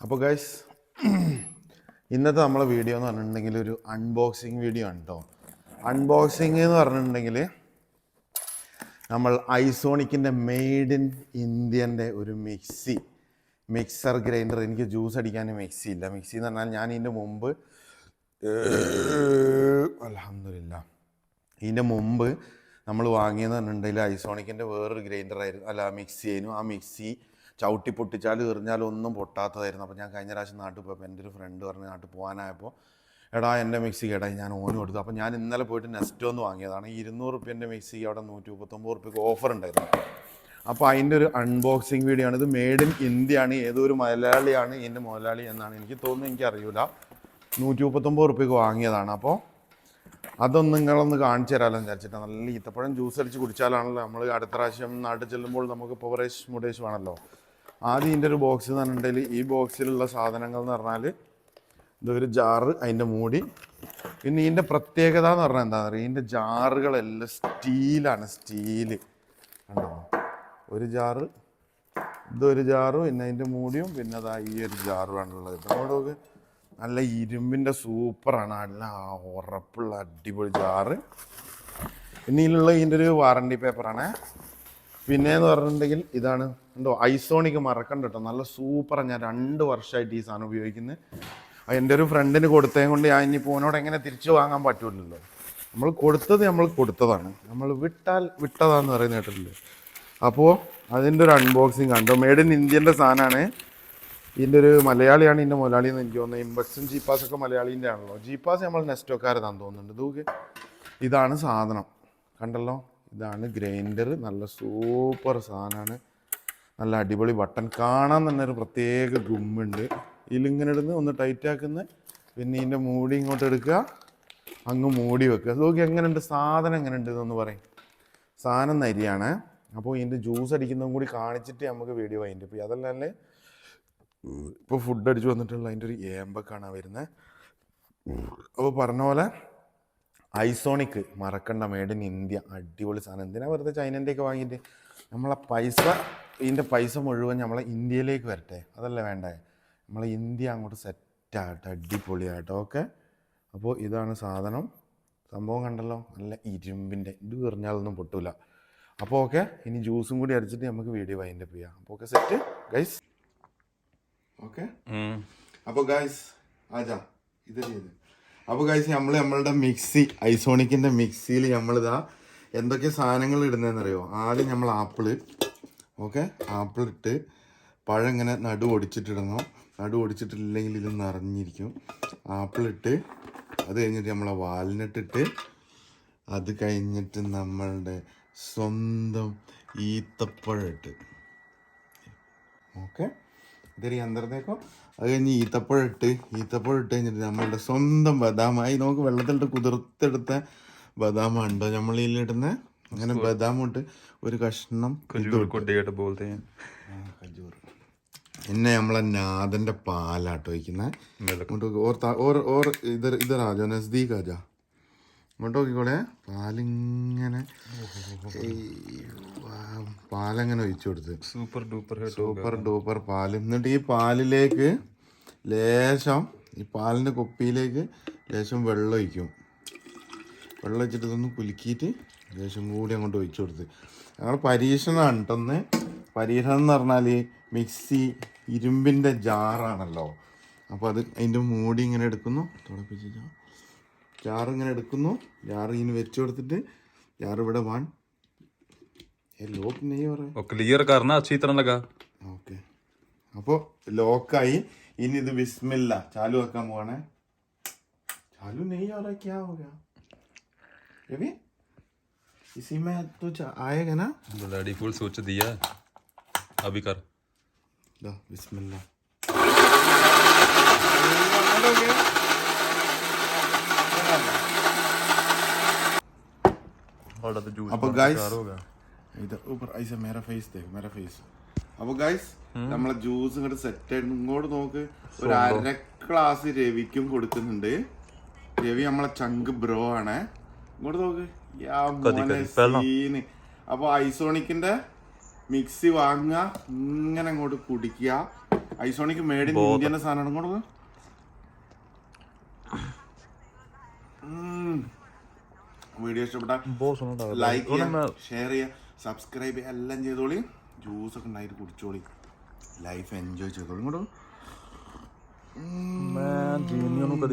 അപ്പോൾ ഗൈസ് ഇന്നത്തെ നമ്മളെ വീഡിയോ എന്ന് പറഞ്ഞിട്ടുണ്ടെങ്കിൽ ഒരു അൺബോക്സിങ് വീഡിയോ ആണ് കേട്ടോ അൺബോക്സിങ് എന്ന് പറഞ്ഞിട്ടുണ്ടെങ്കിൽ നമ്മൾ ഐസോണിക്കിന്റെ മെയ്ഡ് ഇൻ ഇന്ത്യന്റെ ഒരു മിക്സി മിക്സർ ഗ്രൈൻഡർ എനിക്ക് ജ്യൂസ് അടിക്കാൻ മിക്സി ഇല്ല. മിക്സി എന്ന് പറഞ്ഞാൽ ഞാൻ ഇതിന്റെ മുമ്പ് അലഹമില്ല ഇതിന്റെ മുമ്പ് നമ്മൾ വാങ്ങിയെന്ന് പറഞ്ഞിട്ടുണ്ടെങ്കിൽ ഐസോണിക്കിന്റെ വേറൊരു ഗ്രൈൻഡർ ആയിരുന്നു. അല്ല മിക്സി ആയിരുന്നു. ആ മിക്സി ചവിട്ടി പൊട്ടിച്ചാലും എറിഞ്ഞാലും ഒന്നും പൊട്ടാത്തതായിരുന്നു. അപ്പോൾ ഞാൻ കഴിഞ്ഞ പ്രാവശ്യം നാട്ടിൽ പോയപ്പോൾ എന്റെ ഒരു ഫ്രണ്ട് പറഞ്ഞ് നാട്ടിൽ പോകാനായപ്പോൾ എടാ എന്റെ മിക്സി കേടായി ഞാൻ ഓന് കൊടുത്തു അപ്പോൾ ഞാൻ ഇന്നലെ പോയിട്ട് നെസ്റ്റ് ഒന്ന് വാങ്ങിയതാണ്. ഇരുന്നൂറ് റുപ്യന്റെ മിക്സി അവിടെ നൂറ്റി മുപ്പത്തൊമ്പത് റുപ്യക്ക് ഓഫർ ഉണ്ടായിരുന്നു. അപ്പോൾ അതിന്റെ ഒരു അൺബോക്സിങ് വീഡിയോ ആണ്. ഇത് മെയ്ഡ് ഇൻ ഇന്ത്യ ആണ്. ഏതോ ഒരു മലയാളിയാണ് ഇതിന്റെ മുതലാളി എന്നാണ് എനിക്ക് തോന്നുന്നത്. എനിക്ക് അറിയില്ല നൂറ്റി മുപ്പത്തൊമ്പത് റുപ്യക്ക് വാങ്ങിയതാണ്. അപ്പോൾ അതൊന്നും നിങ്ങളൊന്ന് കാണിച്ചു തരാമല്ലോ വിചാരിച്ചിട്ടാണ് നല്ല ഈത്തപ്പഴം ജ്യൂസ് അടിച്ച് കുടിച്ചാലാണല്ലോ നമ്മൾ അടുത്ത പ്രാവശ്യം നാട്ടിൽ ചെല്ലുമ്പോൾ നമുക്ക് പവറേഷ് മുടേഷ് വേണമല്ലോ ആദ്യം ഇതിന്റെ ഒരു ബോക്സ് എന്ന് പറഞ്ഞിട്ടുണ്ടെങ്കിൽ ഈ ബോക്സിലുള്ള സാധനങ്ങൾ എന്ന് പറഞ്ഞാൽ ഇതൊരു ജാറ് അതിന്റെ മൂടി. പിന്നെ ഇതിന്റെ പ്രത്യേകത എന്ന് പറഞ്ഞാൽ എന്താ പറയുക ഇതിന്റെ ജാറുകളെല്ലാം സ്റ്റീലാണ് സ്റ്റീൽ കണ്ടോ? ഒരു ജാറ് ഇതൊരു ജാറും പിന്നെ അതിന്റെ മൂടിയും പിന്നെ അതാ ഈ ഒരു ജാറുമാണുള്ളത് ഇതോടൊക്കെ നല്ല ഇരുമ്പിന്റെ സൂപ്പറാണ് നല്ല ഉറപ്പുള്ള അടിപൊളി ജാറ് പിന്നെ ഇതിലുള്ള ഇതിന്റെ ഒരു വാറണ്ടി പേപ്പറാണ് പിന്നെ എന്ന് പറഞ്ഞിട്ടുണ്ടെങ്കിൽ ഇതാണ് എന്തോ ഐസോണിക്ക് മറക്കണ്ട കേട്ടോ നല്ല സൂപ്പറാണ് ഞാൻ രണ്ട് വർഷമായിട്ട് ഈ സാധനം ഉപയോഗിക്കുന്നത് എന്റെ ഒരു ഫ്രണ്ടിന് കൊടുത്തതും കൊണ്ട് ഞാൻ ഇനി പോനോട് എങ്ങനെ തിരിച്ചു വാങ്ങാൻ പറ്റൂലല്ലോ. നമ്മൾ കൊടുത്തത് നമ്മൾ കൊടുത്തതാണ്. നമ്മൾ വിട്ടാൽ വിട്ടതാന്ന് പറയുന്ന കേട്ടില്ലേ അപ്പോൾ അതിന്റെ ഒരു അൺബോക്സിങ് കണ്ടോ. മേഡ് ഇൻ ഇന്ത്യന്റെ സാധനമാണ് ഇതിന്റെ ഒരു മലയാളിയാണ് ഇതിന്റെ മുതലാളി എന്ന് എനിക്ക് തോന്നുന്നത് ഇമ്പക്സും ജീപ്പാസ് ഒക്കെ മലയാളീന്റെ ആണല്ലോ. ജീപ്പാസ് നമ്മൾ നെസ്റ്റോക്കാരതാന്ന് തോന്നുന്നുണ്ട്. ഇതാണ് സാധനം. കണ്ടല്ലോ? ഇതാണ് ഗ്രൈൻഡർ. നല്ല സൂപ്പർ സാധനമാണ്. നല്ല അടിപൊളി ബട്ടൺ. കാണാൻ തന്നെ ഒരു പ്രത്യേക ഗുമ്മുണ്ട്. ഇതിലിങ്ങനെ ഇടുന്ന് ഒന്ന് ടൈറ്റ് ആക്കുന്ന പിന്നെ ഇതിന്റെ മൂടി ഇങ്ങോട്ട് എടുക്കുക. അങ്ങ് മൂടി വെക്കുക. നോക്കി എങ്ങനെയുണ്ട്? സാധനം എങ്ങനെയുണ്ട് എന്നൊന്ന് പറയും. സാധനം നരിയാണ്. അപ്പോൾ ഇതിന്റെ ജ്യൂസ് അടിക്കുന്നതും കൂടി കാണിച്ചിട്ട് നമുക്ക് വീഡിയോ അതിന്റെ ഇപ്പോൾ അതല്ലേ ഇപ്പോൾ ഫുഡ് അടിച്ച് വന്നിട്ടുള്ള അതിന്റെ ഒരു ഏമ്പക്കാണ് വരുന്നത്. അപ്പോൾ പറഞ്ഞ പോലെ ഐസോണിക് മറക്കണ്ട മേഡ് ഇൻ ഇന്ത്യ അടിപൊളി സാധനം. എന്തിനാ വെറുതെ ചൈനന്റെ ഒക്കെ വാങ്ങിയിട്ട്? നമ്മളെ പൈസ ഇതിന്റെ പൈസ മുഴുവൻ നമ്മളെ ഇന്ത്യയിലേക്ക് വരട്ടെ. അതല്ലേ വേണ്ടേ? നമ്മളെ ഇന്ത്യ അങ്ങോട്ട് സെറ്റാകട്ടെ അടിപൊളിയാകട്ടെ. ഓക്കെ അപ്പോൾ ഇതാണ് സാധനം. സംഭവം കണ്ടല്ലോ? നല്ല ഇരുമ്പിന്റെ. ഇത് എറിഞ്ഞാലൊന്നും പൊട്ടൂല. അപ്പോൾ ഓക്കെ ഇനി ജ്യൂസും കൂടി അടിച്ചിട്ട് നമുക്ക് വീഡിയോ വൈൻഡപ്പ് ചെയ്യാം. അപ്പോൾ ഓക്കെ സെറ്റ് ഗൈസ് ഓക്കെ അപ്പോൾ ഗൈസ് ആജാ ഇത് ചെയ്ത്. അപ്പോൾ കഴിച്ച് നമ്മൾ നമ്മളുടെ മിക്സി ഐസോണിക്കിന്റെ മിക്സിയിൽ നമ്മളിതാ എന്തൊക്കെ സാധനങ്ങൾ ഇടുന്നതെന്നറിയോ ആദ്യം നമ്മൾ ആപ്പിൾ ഓക്കെ ആപ്പിൾ ഇട്ട് പഴം ഇങ്ങനെ നടു ഒടിച്ചിട്ടിടണം നടു ഒടിച്ചിട്ടില്ലെങ്കിൽ ഇത് നിറഞ്ഞിരിക്കും. ആപ്പിൾ ഇട്ട് അത് കഴിഞ്ഞിട്ട് നമ്മളെ വാൽനട്ട് ഇട്ട് അത് കഴിഞ്ഞിട്ട് നമ്മളുടെ സ്വന്തം ഈത്തപ്പഴം ഇട്ട് ഓക്കെ ഇതിന് അന്തർന്നേക്കോ അത് കഴിഞ്ഞ് ഈത്തപ്പഴമിട്ട് ഈത്തപ്പഴമിട്ട് കഴിഞ്ഞിട്ട് നമ്മളുടെ സ്വന്തം ബദാമായി നമുക്ക് വെള്ളത്തിലിട്ട് കുതിർത്തെടുത്ത ബദാമുണ്ടോ നമ്മൾ നമ്മളിലിടുന്ന അങ്ങനെ ബദാമിട്ട് ഒരു കഷ്ണം കൊട്ടിയിട്ട് പോലത്തെ കജൂർ നമ്മളെ നാഥന്റെ പാലാട്ടോ വയ്ക്കുന്നത് ഓർ ഓർ ഇത് ഇത് രാജോ നസ്ദീഖ് ആജാ ഇങ്ങോട്ട് നോക്കിക്കോളെ. പാലിങ്ങനെ പാലങ്ങനെ ഒഴിച്ചു കൊടുത്ത്. സൂപ്പർ ഡൂപ്പർ സൂപ്പർ ഡൂപ്പർ പാൽ. എന്നിട്ട് ഈ പാലിലേക്ക് ലേശം ഈ പാലിന്റെ കുപ്പിയിലേക്ക് ലേശം വെള്ളം ഒഴിക്കും. വെള്ളം ഒഴിച്ചിട്ട് ഇതൊന്ന് കുലുക്കിയിട്ട് ലേശം കൂടി അങ്ങോട്ട് ഒഴിച്ചു കൊടുത്ത്. ഞങ്ങൾ പരീക്ഷണമാണ് കേട്ടൊന്ന് പരീക്ഷണം എന്ന് പറഞ്ഞാൽ മിക്സി ഇരുമ്പിന്റെ ജാറാണല്ലോ. അപ്പോൾ അത് അതിന്റെ മൂടി ഇങ്ങനെ എടുക്കുന്നു. തിളപ്പിച്ച് ജാറ് ഇങ്ങനെ എടുക്കുന്നു ജാറ് ഇങ്ങനെ വെച്ച് കൊടുത്തിട്ട് ജാറ് ഇവിടെ വാൺ ഏ ലോക്ക് നെയ്യ് പറയാം और क्लियर करना अच्छी तरह लगा ഓക്കെ അപ്പോൾ ലോക്കായി ഇനി ഇത് ബിസ്മില്ല ചാലു വെക്കാൻ പോവാണേ ചാലു नहीं हो रहा क्या हो गया रवि इसी में तो चा- आएगा ना डैडी फुल सोच दिया अभी कर लो बिस्मिल्लाह ਤੁਹਾਡਾ ਤਾਂ ਜੂਸ അപ്പോൾ ഗൈസ് ഇത് ഊപ്പർ ഐസ മേരാ ഫേസ് ദേ മേരാ ഫേസ് അപ്പോൾ ഗൈസ് നമ്മളെ ജ്യൂസ് ഇങ്ങോട്ട് സെറ്റ് ആയിട്ട് ഇങ്ങോട്ട് നോക്ക് ഒരു അര ക്ലാസ് രവിക്കും കൊടുക്കുന്നുണ്ട്. രവി നമ്മളെ ചങ്ക് ബ്രോ ആണ്. ഇങ്ങോട്ട് നോക്ക്. യാ മോനെ സീന്. അപ്പോൾ ഐസോണിക്കിന്റെ മിക്സി വാങ്ങ ഇങ്ങനെ അങ്ങോട്ട് കുടിക്ക ഐസോണിക് മേഡ് ഇൻ ഇന്ത്യ സാധനമാണ്. ഇങ്ങോട്ട് വീഡിയോ ഇഷ്ടപ്പെട്ടാൽ ലൈക്ക് ചെയ്യുക ഷെയർ ചെയ്യുക സബ്സ്ക്രൈബ് ചെയ്യുക എല്ലാം ചെയ്തോളി. ജ്യൂസ് ഒക്കെ ഉണ്ടായിട്ട് കുടിച്ചോളി. Life enjoy ചെയ്തോളി. ഇങ്ങോട്ട്